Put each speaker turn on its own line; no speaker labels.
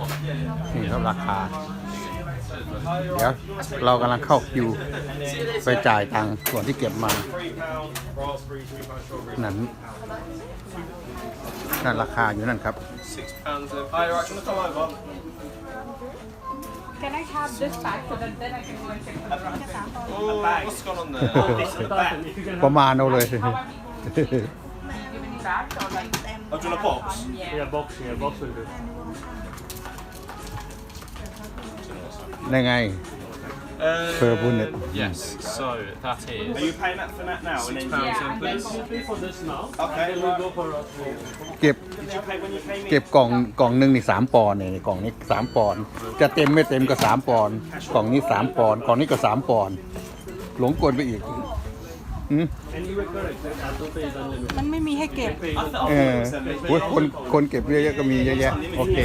นี่ครับราคาเดี๋ยวเรากำลังเข้าคิวไปจ่ายทางส่วนที่เก็บมา นั่นนั่นราคาอยู่นั่นครับประมาณเอาเลยเอาจุลปอกส์ yeah box y e a ย box will do ยังไงเฟอร์บุน t Yes, เก็บเก็บกล่องกล่องหนึ่งนี่สามปอนเนี่ยกล่องนี้สามปอน จะเต็มไม่เต็มก็สามปอน กล่องนี้สามปอนกล่องนี้ก็สามปอนหลงกลไปอีก
มันไม่มีให้เก็บ
เออคนคนเก็บเยอะๆก็มีเยอะๆโอเค